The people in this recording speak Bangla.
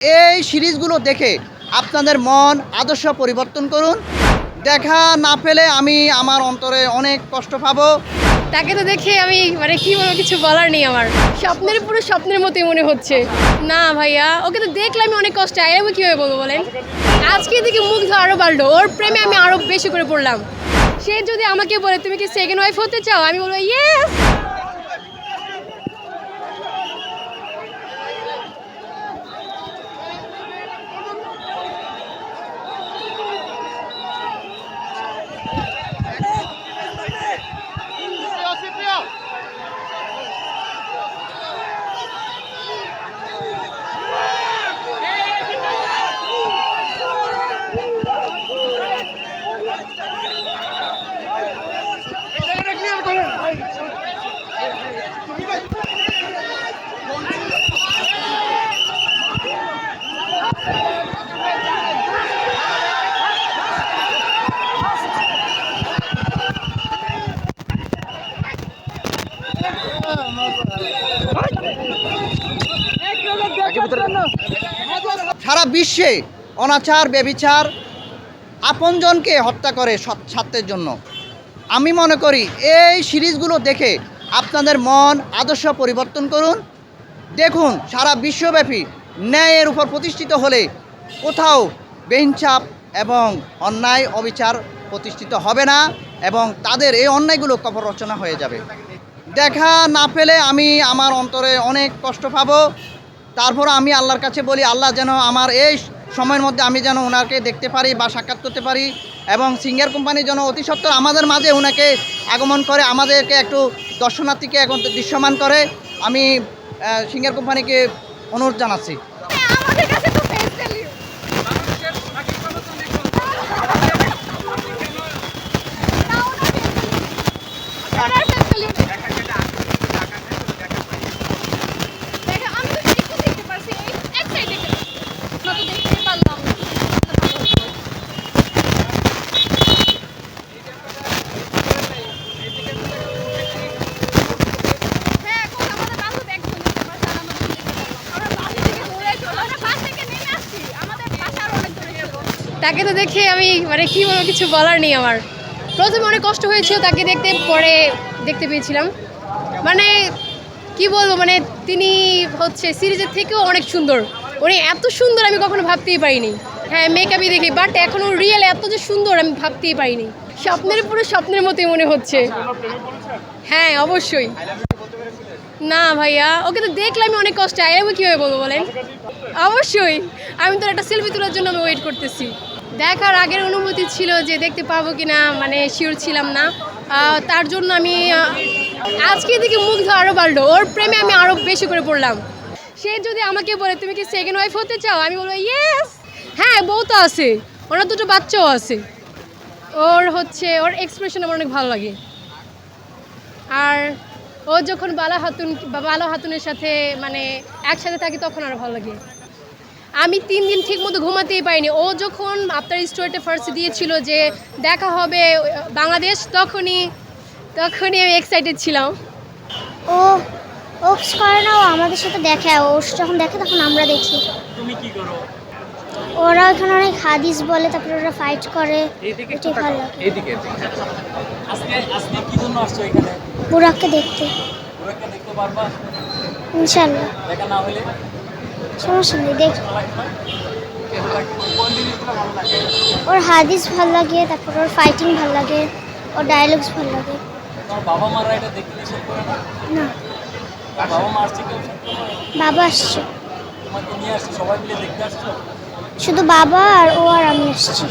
এই সিরিজগুলো দেখে আপনাদের মন আদর্শ পরিবর্তন করুন। দেখা না পেলে আমি আমার অন্তরে অনেক কষ্ট পাবো। তাকে তো দেখে আমি মানে কি বলব, কিছু বলার নেই আমার। স্বপ্নের পুরো স্বপ্নের মতোই মনে হচ্ছে। না ভাইয়া, ওকে তো দেখলে আমি অনেক কষ্ট আই আমি কীভাবে বলব বলেন? আজকে দেখে মুগ্ধ আরও বাড়লো, ওর প্রেমে আমি আরও বেশি করে পড়লাম। সে যদি আমাকে বলে, তুমি কি সেকেন্ড ওয়াইফ হতে চাও? আমি বলব ইয়েস সারা বিশ্বে অনাচার বেবিচার আপনজনকে হত্যা করে স্বার্থের জন্য। আমি মনে করি এই সিরিজগুলো দেখে আপনাদের মন আদর্শ পরিবর্তন করুন। দেখুন, সারা বিশ্বব্যাপী ন্যায়ের উপর প্রতিষ্ঠিত হলে কোথাও বেহিনচাপ এবং অন্যায় অবিচার প্রতিষ্ঠিত হবে না এবং তাদের এই অন্যায়গুলো কপর রচনা হয়ে যাবে। দেখা না পেলে আমি আমার অন্তরে অনেক কষ্ট পাবো। তারপর আমি আল্লাহর কাছে বলি, আল্লাহ যেন আমার এই সময়ের মধ্যে আমি যেন ওনাকে দেখতে পারি বা সাক্ষাৎ করতে পারি এবং সিঙ্গার কোম্পানি যেন অতি সত্বর আমাদের মাঝে ওনাকে আগমন করে, আমাদেরকে একটু দর্শনার্থীকে এখন দৃশ্যমান করে। আমি সিঙ্গার কোম্পানিকে অনুরোধ জানাচ্ছি আমাদের কাছে তো ফেস ভ্যালু আমি তো একটু দেখতে পারছি এই এক সাইড দেখতে পারছি না তো দেখতে পারলাম না। হ্যাঁ, এখন আমাদের বান্ধব একজন দেখতে পারছে, আর আমরা দুজন দেখতে পারলাম। আমরা বাস থেকে দৌড়ে চলে- আমরা বাস থেকে নেমে আসছি। আমাদের পাশে আরও অনেক দূরে ছিল। তাকে তো দেখে আমি মানে কি বলব, কিছু বলার নেই আমার। প্রথমে অনেক কষ্ট হয়েছিল তাকে দেখতে, পরে দেখতে পেয়েছিলাম। মানে কি বলব মানে তিনি হচ্ছে সিরিজের থেকেও অনেক সুন্দর। উনি এত সুন্দর আমি কখনো ভাবতেই পারিনি। হ্যাঁ মেকআপই দেখি বাট এখনও রিয়েল এত যে সুন্দর আমি ভাবতেই পারিনি। স্বপ্নের পুরো স্বপ্নের মতোই মনে হচ্ছে। হ্যাঁ অবশ্যই। না ভাইয়া, ওকে তো দেখলে আমি অনেক কষ্ট। আই আমি কীভাবে বলব বলেন? অবশ্যই। আমি তো একটা সেলফি তোলার জন্য আমি ওয়েট করতেছি। দেখার আগের অনুভূতি ছিল যে দেখতে পাবো কি না মানে শিওর ছিলাম না। তার জন্য আমি আজকে দেখে মুগ্ধ আরও বাড়লো। ওর প্রেমে আমি আরও বেশি করে পড়লাম। সে যদি আমাকে বলে, তুমি কি সেকেন্ড ওয়াইফ হতে চাও? আমি বলব ইয়েস হ্যাঁ বউ তো আছে। ওনার দুটো বাচ্চাও আছে। ওর হচ্ছে, ওর এক্সপ্রেশন আমার অনেক ভালো লাগে। আর ও যখন বালা হাতুন, বালা হাতুনের সাথে মানে একসাথে থাকি তখন আরও ভালো লাগে। আমি তিন দিন ঠিক মতো ঘুমাতেই পারিনি। ও যখন আপনার স্টোরিতে ফার্স্ট দিয়েছিল যে দেখা হবে বাংলাদেশ তখনই তখনই আমি এক্সাইটেড ছিলাম। ও ওপস করে না ও আমাদের সাথে দেখে ও যখন দেখে তখন আমরা দেখি। তুমি কি করো? ওরা এখানে অনেক হাদিস বলে তারপরে ওরা ফাইট করে। এটাই ভালো। লাগে এইদিকে আজকে আজকে কি জন্য আসছো এখানে? বুড়াককে দেখতে। ওরাকে দেখতে পারবা? ইনশাল্লাহ। দেখা না হলে? সমস্যা নেই দেখ। ওর হাদিস ভালো লাগে তারপর ওর ফাইটিং ভালো লাগে ওর ডায়লগস ভালো লাগে। বাবা মারা এটা দেখতে নিষেধ করে না? না। বাবা মা আসছে কেউ বাবা আসছে। তোমাকে নিয়ে আসছে সবাই মিলে দেখতে আসছো? শুধু বাবা আর ও আর আমি আসছি।